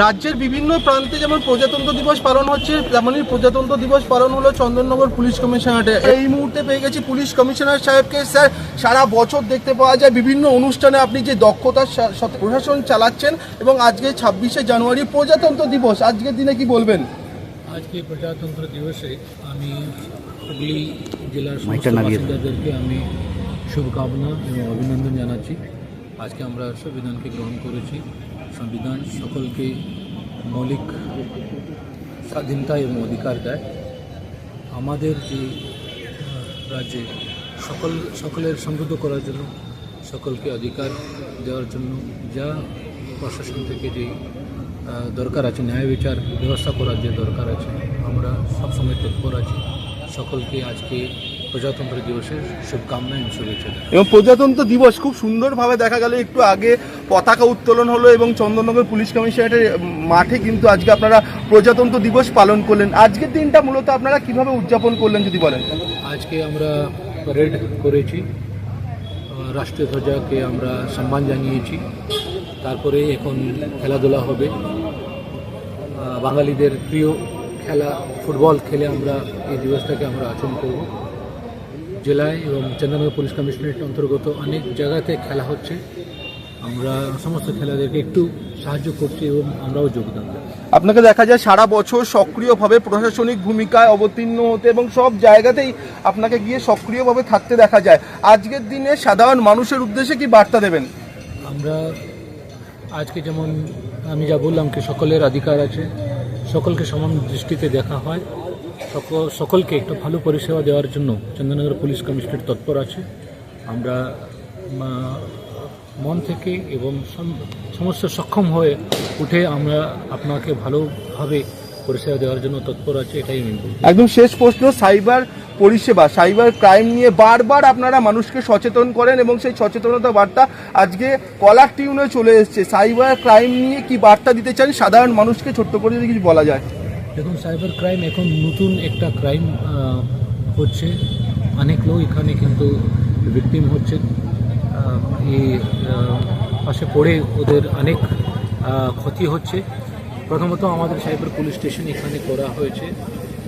রাজ্যের বিভিন্ন প্রান্তে যেমন প্রজাতন্ত্র দিবস পালন হচ্ছে তেমনই প্রজাতন্ত্র দিবস পালন হলো চন্দননগর পুলিশ কমিশনারেটে। এই মুহূর্তে পেয়ে গেছি পুলিশ কমিশনার সাহেবকে। স্যার সারা বছর দেখতে পাওয়া যায় বিভিন্ন অনুষ্ঠানে আপনি যে দক্ষতার সাথে প্রশাসন চালাচ্ছেন এবং আজকে ছাব্বিশে জানুয়ারি প্রজাতন্ত্র দিবস। আজকের দিনে কি বলবেন? আজকে প্রজাতন্ত্র দিবসে আমি হুগলি জেলার। বাসিন্দাদেরকে আমি শুভকামনা এবং অভিনন্দন জানাচ্ছি। আজকে আমরা সংবিধানকে গ্রহণ করেছি। সংবিধান সকলকে মৌলিক স্বাধীনতা এবং অধিকার দেয় আমাদের যে রাজ্যে সকল সকলের সমৃদ্ধ করার জন্য সকলকে অধিকার দেওয়ার জন্য যা প্রশাসন থেকে যে দরকার আছে ন্যায় বিচার ব্যবস্থা করার যে দরকার আছে আমরা সবসময় তৎপর আছি সকলকে আজকে প্রজাতন্ত্র দিবসের শুভকামনা এবং শুভেচ্ছা এবং প্রজাতন্ত্র দিবস খুব সুন্দরভাবে দেখা গেল। একটু আগে পতাকা উত্তোলন হলো এবং চন্দননগর পুলিশ কমিশনারেটের মাঠে কিন্তু আজকে আপনারা প্রজাতন্ত্র দিবস পালন করলেন। আজকের দিনটা মূলত আপনারা কীভাবে উদযাপন করলেন যদি বলেন? আজকে আমরা প্যারেড করেছি। রাষ্ট্রীয় ধ্বজাকে আমরা সম্মান জানিয়েছি। তারপরে এখন খেলাধুলা হবে। বাঙালিদের প্রিয় খেলা ফুটবল খেলে আমরা এই দিবসটাকে আমরা আচরণ করব। জেলায় এবং চন্দ্রনগর পুলিশ কমিশনারেট অন্তর্গত অনেক জায়গাতে খেলা হচ্ছে। আমরা সমস্ত খেলাদেরকে একটু সাহায্য করছি এবং আমরাও যোগদান আপনাকে দেখা যায় সারা বছর সক্রিয়ভাবে প্রশাসনিক ভূমিকায় অবতীর্ণ হতে এবং সব জায়গাতেই আপনাকে গিয়ে সক্রিয়ভাবে থাকতে দেখা যায়। আজকের দিনে সাধারণ মানুষের উদ্দেশ্যে কি বার্তা দেবেন? আমরা আজকে যেমন আমি যা বললাম কি সকলের অধিকার আছে সকলকে সমান দৃষ্টিতে দেখা হয়। সকলকে একটু ভালো পরিষেবা দেওয়ার জন্য চন্দ্রনগর পুলিশ কমিশনারেট তৎপর আছে। আমরা মন থেকে এবং সম- সমস্ত সক্ষম হয়ে উঠে আমরা আপনাকে ভালোভাবে পরিষেবা দেওয়ার জন্য তৎপর আছে, এটাই একদম শেষ প্রশ্ন, সাইবার পরিষেবা, সাইবার ক্রাইম নিয়ে বারবার আপনারা মানুষকে সচেতন করেন এবং সেই সচেতনতা বার্তা আজকে কলার টিউনে চলে এসছে। সাইবার ক্রাইম নিয়ে কি বার্তা দিতে চান? সাধারণ মানুষকে ছোট্ট করে যদি কিছু বলা যায়। দেখুন সাইবার ক্রাইম এখন নতুন একটা ক্রাইম হচ্ছে। অনেক লোক এখানে কিন্তু ভিকটিম হচ্ছে। এই পাশে পড়ে ওদের অনেক ক্ষতি হচ্ছে। প্রথমত আমাদের সাইবার পুলিশ স্টেশন এখানে করা হয়েছে।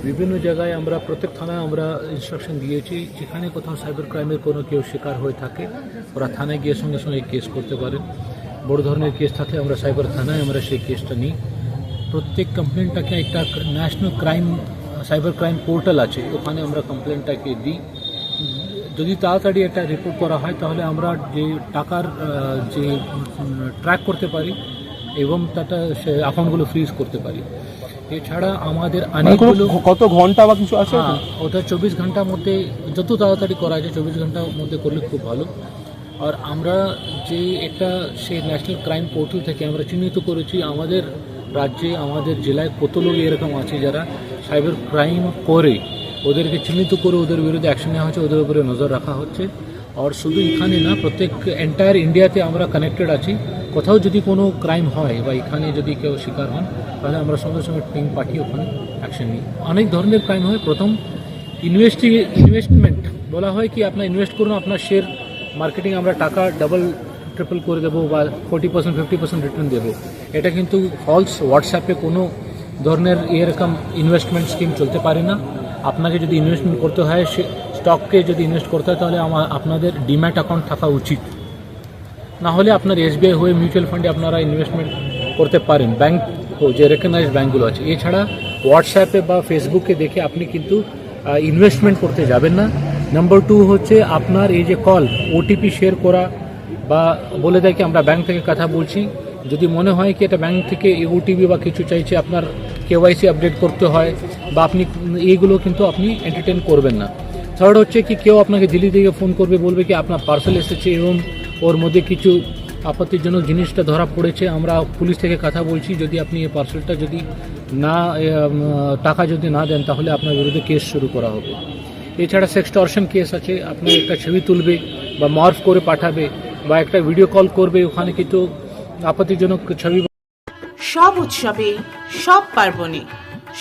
বিভিন্ন জায়গায় আমরা, প্রত্যেক থানায় আমরা ইনস্ট্রাকশন দিয়েছি। যেখানে কোথাও সাইবার ক্রাইমের কোনো কেউ শিকার হয়ে থাকে, ওরা থানায় গিয়ে সঙ্গে সঙ্গে কেস করতে পারেন বড় ধরনের কেস থাকলে আমরা সাইবার থানায় আমরা সেই কেসটা নিই। প্রত্যেক কমপ্লেনটাকে একটা national crime cyber crime portal আছে। ওখানে আমরা কমপ্লেনটাকে দিই। যদি তাড়াতাড়ি একটা রিপোর্ট করা হয় তাহলে আমরা যে টাকার যে ট্র্যাক করতে পারি এবং তাটা সে অ্যাকাউন্টগুলো ফ্রিজ করতে পারি। এছাড়া আমাদের মানে অনেকগুলো কত ঘণ্টা বা কিছু আছে? হ্যাঁ ওটা চব্বিশ ঘণ্টার মধ্যে যত তাড়াতাড়ি করা যায় চব্বিশ ঘণ্টার মধ্যে করলে খুব ভালো। আর আমরা যে একটা সেই ন্যাশনাল ক্রাইম পোর্টাল থেকে আমরা চিহ্নিত করেছি আমাদের রাজ্যে আমাদের জেলায় কত লোক এরকম আছে যারা সাইবার ক্রাইম করে, ওদেরকে চিহ্নিত করে ওদের বিরুদ্ধে অ্যাকশন নেওয়া হচ্ছে, ওদের উপরে নজর রাখা হচ্ছে। আর শুধু এখানে না, প্রত্যেক এন্টায়ার ইন্ডিয়াতে আমরা কানেক্টেড আছি। কোথাও যদি কোনো ক্রাইম হয় বা এখানে যদি কেউ শিকার হন, তাহলে আমরা সঙ্গে সঙ্গে টিম পাঠিয়ে ওখানে অ্যাকশন নিই। অনেক ধরনের ক্রাইম হয়। প্রথম ইনভেস্টি ইনভেস্টমেন্ট বলা হয় কি, আপনার ইনভেস্ট করুন, আপনার শেয়ার মার্কেটিং আমরা টাকা ডাবল ট্রিপল করে দেবো বা forty percent fifty percent return দেবো। এটা কিন্তু ফলস হোয়াটসঅ্যাপে কোনো ধরনের এরকম ইনভেস্টমেন্ট স্কিম চলতে পারে না। আপনাকে যদি ইনভেস্টমেন্ট করতে হয়, সে স্টককে যদি ইনভেস্ট করতে হয়, তাহলে আমার আপনাদের ডিম্যাট অ্যাকাউন্ট থাকা উচিত। না হলে আপনার এসবিআই হয়ে মিউচুয়াল ফান্ডে আপনারা ইনভেস্টমেন্ট করতে পারেন। ব্যাংক যে রেকগনাইজ ব্যাঙ্কগুলো আছে। এছাড়া হোয়াটসঅ্যাপে বা ফেসবুকে দেখে আপনি কিন্তু ইনভেস্টমেন্ট করতে যাবেন না। নাম্বার টু হচ্ছে আপনার এই যে কল ওটিপি শেয়ার করা বা বলে দেয় কি, আমরা ব্যাংক থেকে কথা বলছি। যদি মনে হয় কি, এটা ব্যাংক থেকে ওটিপি বা কিছু চাইছে, আপনার কেওয়াইসি আপডেট করতে হয়, বা আপনি এইগুলো কিন্তু আপনি এন্টারটেন করবেন না। থার্ড হচ্ছে কি, কেউ আপনাকে দিল্লি থেকে ফোন করবে, বলবে কি, আপনার পার্সেল এসেছে, এবং ওর মধ্যে কিছু আপত্তিজনক জিনিসটা ধরা পড়েছে, আমরা পুলিশ থেকে কথা বলছি, যদি আপনি এই পার্সেলটা যদি না টাকা যদি না দেন, তাহলে আপনার বিরুদ্ধে কেস শুরু করা হবে। এছাড়া সেক্সটর্শন কেস আছে, আপনি একটা ছবি তুলবে, বা মার্ফ করে পাঠাবে বা একটা ভিডিও কল করবে ওখানে কিন্তু আপত্তিজনক ছবি সব উৎসবে সব পার্বণে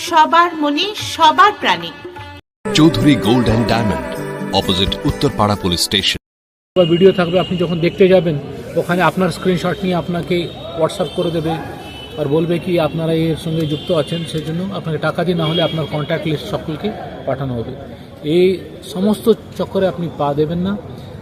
সবার মনে সবার প্রাণে। Chowdhury gold and diamond opposite Uttarpara police station. বা ভিডিও থাকবে আপনি যখন দেখতে যাবেন ওখানে আপনার স্ক্রিনশট নিয়ে আপনাকে হোয়াটসঅ্যাপ করে দেবে আর বলবে কি আপনারা এর সঙ্গে যুক্ত আছেন সেজন্য আপনাকে টাকা দিয়ে না হলে আপনার কন্ট্যাক্ট লিস্ট সকলকে পাঠানো হবে। এই সমস্ত চক্করে আপনি পা দেবেন না।